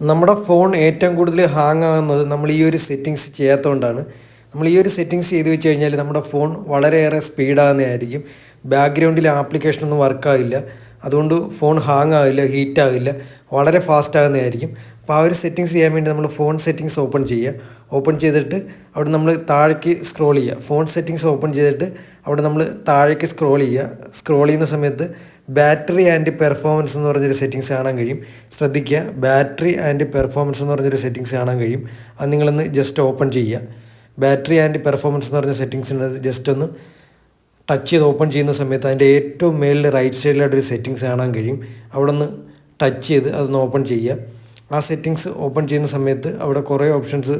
നമ്മുടെ ഫോൺ ഏറ്റവും കൂടുതൽ ഹാങ് ആകുന്നത് നമ്മൾ ഈ ഒരു സെറ്റിങ്സ് ചെയ്യാത്തതുകൊണ്ടാണ് നമ്മൾ ഈ ഒരു സെറ്റിങ്സ് ചെയ്ത് വെച്ച് കഴിഞ്ഞാൽ നമ്മുടെ ഫോൺ വളരെയേറെ സ്പീഡാകുന്നതായിരിക്കും ബാക്ക്ഗ്രൗണ്ടിൽ ആപ്ലിക്കേഷനൊന്നും വർക്കാവില്ല അതുകൊണ്ട് ഫോൺ ഹാങ് ആവില്ല ഹീറ്റ് ആവില്ല വളരെ ഫാസ്റ്റ് ആകുന്നതായിരിക്കും അപ്പോൾ ആ ഒരു സെറ്റിങ്സ് ചെയ്യാൻ വേണ്ടി നമ്മൾ ഫോൺ സെറ്റിങ്സ് ഓപ്പൺ ചെയ്യുക. ഓപ്പൺ ചെയ്തിട്ട് അവിടെ നമ്മൾ താഴേക്ക് സ്ക്രോൾ ചെയ്യുക. ഫോൺ സെറ്റിങ്സ് ഓപ്പൺ ചെയ്തിട്ട് അവിടെ നമ്മൾ താഴേക്ക് സ്ക്രോൾ ചെയ്യുക. സ്ക്രോൾ ചെയ്യുന്ന സമയത്ത് ബാറ്ററി ആൻഡ് പെർഫോമൻസ് എന്ന് പറഞ്ഞൊരു സെറ്റിങ്സ് കാണാൻ കഴിയും. ശ്രദ്ധിക്കുക ബാറ്ററി ആൻഡ് പെർഫോമൻസ് എന്ന് പറഞ്ഞൊരു സെറ്റിങ്സ് കാണാൻ കഴിയും. അത് നിങ്ങളൊന്ന് ജസ്റ്റ് ഓപ്പൺ ചെയ്യുക. ബാറ്ററി ആൻഡ് പെർഫോമൻസ് എന്ന് പറഞ്ഞ സെറ്റിങ്സ് ഉണ്ട് ജസ്റ്റ് ഒന്ന് ടച്ച് ചെയ്ത് ഓപ്പൺ ചെയ്യുന്ന സമയത്ത് അതിന്റെ ഏറ്റവും മേളിൽ റൈറ്റ് സൈഡിലായിട്ടൊരു സെറ്റിങ്സ് കാണാൻ കഴിയും. അവിടെ ഒന്ന് ടച്ച് ചെയ്ത് അതൊന്ന് ഓപ്പൺ ചെയ്യുക. ആ സെറ്റിങ്സ് ഓപ്പൺ ചെയ്യുന്ന സമയത്ത് അവിടെ കുറേ ഓപ്ഷൻസ്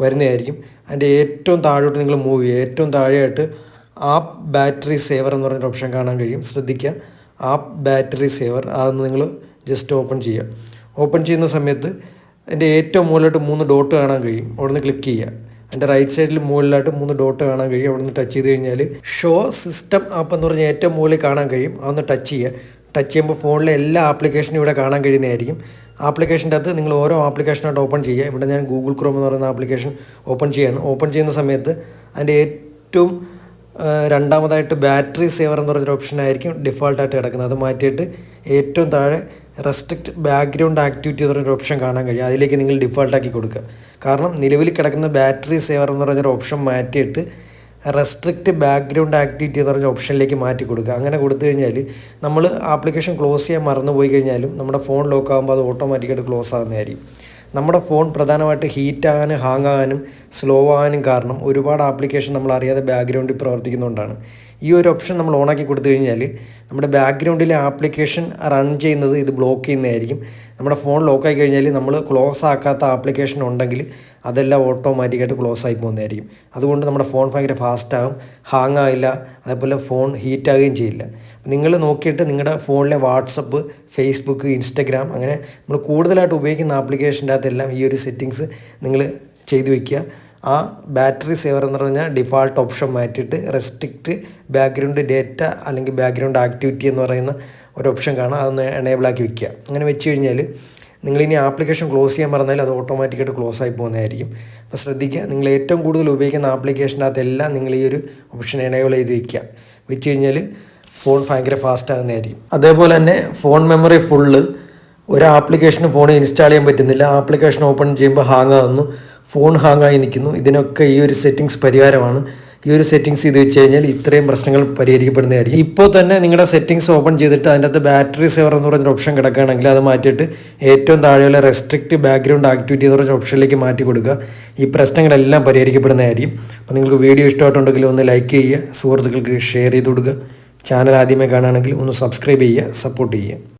വരുന്നതായിരിക്കും. അതിന്റെ ഏറ്റവും താഴോട്ട് നിങ്ങൾ മൂവ് ചെയ്യുക. ഏറ്റവും താഴെയായിട്ട് ആപ്പ് ബാറ്ററി സേവർ എന്ന് പറഞ്ഞൊരു ഓപ്ഷൻ കാണാൻ കഴിയും. ശ്രദ്ധിക്കുക. ആപ്പ് ബാറ്ററി സേവർ അതൊന്ന് നിങ്ങൾ ജസ്റ്റ് ഓപ്പൺ ചെയ്യുക. ഓപ്പൺ ചെയ്യുന്ന സമയത്ത് അതിന്റെ ഏറ്റവും മുകളിലോട്ട് മൂന്ന് ഡോട്ട് കാണാൻ കഴിയും. അവിടെ നിന്ന് ക്ലിക്ക് ചെയ്യുക. അതിന്റെ റൈറ്റ് സൈഡിൽ മുകളിലായിട്ട് മൂന്ന് ഡോട്ട് കാണാൻ കഴിയും. അവിടെ നിന്ന് ടച്ച് ചെയ്ത് കഴിഞ്ഞാൽ ഷോ സിസ്റ്റം ആപ്പ് എന്ന് പറഞ്ഞാൽ ഏറ്റവും മുകളിൽ കാണാൻ കഴിയും. അതൊന്ന് ടച്ച് ചെയ്യുക. ടച്ച് ചെയ്യുമ്പോൾ ഫോണിലെ എല്ലാ ആപ്ലിക്കേഷനും ഇവിടെ കാണാൻ കഴിയുന്നതായിരിക്കും. ആപ്ലിക്കേഷന്റെ അകത്ത് നിങ്ങൾ ഓരോ ആപ്ലിക്കേഷനായിട്ട് ഓപ്പൺ ചെയ്യുക. ഇവിടെ ഞാൻ ഗൂഗിൾ ക്രോം എന്ന് പറയുന്ന ആപ്ലിക്കേഷൻ ഓപ്പൺ ചെയ്യാണ് ഓപ്പൺ ചെയ്യുന്ന സമയത്ത് അതിന്റെ ഏറ്റവും രണ്ടാമതായിട്ട് ബാറ്ററി സേവർ എന്ന് പറഞ്ഞൊരു ഓപ്ഷൻ ആയിരിക്കും ഡിഫോൾട്ടായിട്ട് കിടക്കുന്നത്. അത് മാറ്റിയിട്ട് ഏറ്റവും താഴെ റെസ്ട്രിക്റ്റ് ബാക്ക്ഗ്രൗണ്ട് ആക്ടിവിറ്റി എന്ന് പറഞ്ഞൊരു ഓപ്ഷൻ കാണാൻ കഴിയും. അതിലേക്ക് നിങ്ങൾ ഡിഫോൾട്ടാക്കി കൊടുക്കുക. കാരണം നിലവിൽ കിടക്കുന്ന ബാറ്ററി സേവർ എന്ന് പറഞ്ഞൊരു ഓപ്ഷൻ മാറ്റിയിട്ട് റെസ്ട്രിക്റ്റ് ബാക്ക്ഗ്രൗണ്ട് ആക്ടിവിറ്റി എന്ന് പറഞ്ഞ ഓപ്ഷനിലേക്ക് മാറ്റി കൊടുക്കുക. അങ്ങനെ കൊടുത്തു കഴിഞ്ഞാൽ നമ്മൾ ആപ്ലിക്കേഷൻ ക്ലോസ് ചെയ്യാൻ മറന്നു പോയി കഴിഞ്ഞാലും നമ്മുടെ ഫോൺ ലോക്ക് ആകുമ്പോൾ അത് ഓട്ടോമാറ്റിക്കായിട്ട് ക്ലോസ് ആകുന്നതായിരിക്കും നമ്മുടെ ഫോൺ പ്രധാനമായിട്ട് ഹീറ്റ് ആകാനും ഹാങ് ആകാനും സ്ലോ ആകാനും കാരണം ഒരുപാട് ആപ്ലിക്കേഷൻ നമ്മൾ അറിയാതെ ബാക്ക്ഗ്രൗണ്ടിൽ പ്രവർത്തിക്കുന്നതുകൊണ്ടാണ്. ഈ ഒരു ഓപ്ഷൻ നമ്മൾ ഓണാക്കി കൊടുത്തു കഴിഞ്ഞാൽ നമ്മുടെ ബാക്ക്ഗ്രൗണ്ടിലെ ആപ്ലിക്കേഷൻ റൺ ചെയ്യുന്നത് ഇത് ബ്ലോക്ക് ചെയ്യുന്നതായിരിക്കും. നമ്മുടെ ഫോൺ ലോക്കായി കഴിഞ്ഞാൽ നമ്മൾ ക്ലോസ് ആക്കാത്ത ആപ്ലിക്കേഷൻ ഉണ്ടെങ്കിൽ അതെല്ലാം ഓട്ടോമാറ്റിക്കായിട്ട് ക്ലോസ് ആയി പോകുന്നതായിരിക്കും. അതുകൊണ്ട് നമ്മുടെ ഫോൺ ഭയങ്കര ഫാസ്റ്റാകും ഹാങ് ആവില്ല അതേപോലെ ഫോൺ ഹീറ്റ് ആകുകയും ചെയ്യില്ല. നിങ്ങൾ നോക്കിയിട്ട് നിങ്ങളുടെ ഫോണിലെ വാട്സപ്പ് ഫേസ്ബുക്ക് ഇൻസ്റ്റഗ്രാം അങ്ങനെ നമ്മൾ കൂടുതലായിട്ട് ഉപയോഗിക്കുന്ന ആപ്ലിക്കേഷന്റെ അകത്തെല്ലാം ഈ ഒരു സെറ്റിങ്സ് നിങ്ങൾ ചെയ്തു വയ്ക്കുക ആ ബാറ്ററി സേവർ എന്ന് പറഞ്ഞാൽ ഡിഫാൾട്ട് ഓപ്ഷൻ മാറ്റിയിട്ട് റെസ്ട്രിക്റ്റ് ബാക്ക്ഗ്രൗണ്ട് ഡേറ്റ അല്ലെങ്കിൽ ബാക്ക്ഗ്രൗണ്ട് ആക്ടിവിറ്റി എന്ന് പറയുന്ന ഒരു ഓപ്ഷൻ കാണാം അതൊന്ന് എനേബിൾ വയ്ക്കുക അങ്ങനെ വെച്ച് കഴിഞ്ഞാൽ നിങ്ങളിനി ആപ്ലിക്കേഷൻ ക്ലോസ് ചെയ്യാൻ പറഞ്ഞാൽ അത് ഓട്ടോമാറ്റിക്കായിട്ട് ക്ലോസ് ആയി പോകുന്നതായിരിക്കും. അപ്പോൾ ശ്രദ്ധിക്കുക നിങ്ങൾ ഏറ്റവും കൂടുതൽ ഉപയോഗിക്കുന്ന ആപ്ലിക്കേഷന്റെ അകത്തെല്ലാം നിങ്ങൾ ഈ ഒരു ഓപ്ഷൻ എനേബിൾ ചെയ്ത് വയ്ക്കുക വെച്ച് കഴിഞ്ഞാൽ ഫോൺ ഭയങ്കര ഫാസ്റ്റ് ആകുന്നതായിരിക്കും. അതേപോലെ തന്നെ ഫോൺ മെമ്മറി ഫുള്ള് ഒരു ആപ്ലിക്കേഷന് ഫോൺ ഇൻസ്റ്റാൾ ചെയ്യാൻ പറ്റുന്നില്ല ആപ്ലിക്കേഷൻ ഓപ്പൺ ചെയ്യുമ്പോൾ ഹാങ് ആകുന്നു ഫോൺ ഹാങ് ആയി നിൽക്കുന്നു. ഇതിനൊക്കെ ഈ ഒരു സെറ്റിങ്സ് പരിഹാരമാണ്. ഈ ഒരു സെറ്റിങ്സ് ചെയ്ത് വെച്ച് കഴിഞ്ഞാൽ ഇത്രയും പ്രശ്നങ്ങൾ പരിഹരിക്കപ്പെടുന്നതായിരിക്കും. ഇപ്പോൾ തന്നെ നിങ്ങളുടെ സെറ്റിങ്സ് ഓപ്പൺ ചെയ്തിട്ട് അതിന്റെ അകത്ത് ബാറ്ററി സേവർ എന്ന് പറഞ്ഞൊരു ഓപ്ഷൻ കിടക്കുകയാണെങ്കിൽ അത് മാറ്റിയിട്ട് ഏറ്റവും താഴെയുള്ള റെസ്ട്രിക്റ്റ് ബാക്ക്ഗ്രൗണ്ട് ആക്ടിവിറ്റി എന്ന് പറഞ്ഞ ഓപ്ഷനിലേക്ക് മാറ്റി കൊടുക്കുക. ഈ പ്രശ്നങ്ങളെല്ലാം പരിഹരിക്കപ്പെടുന്നതായിരിക്കും. അപ്പോൾ നിങ്ങൾക്ക് വീഡിയോ ഇഷ്ടമായിട്ടുണ്ടെങ്കിൽ ഒന്ന് ലൈക്ക് ചെയ്യുക സുഹൃത്തുക്കൾക്ക് ഷെയർ ചെയ്ത് കൊടുക്കുക. ചാനൽ ആദ്യമേ കാണുകയാണെങ്കിൽ ഒന്ന് സബ്സ്ക്രൈബ് ചെയ്യുക സപ്പോർട്ട് ചെയ്യുക.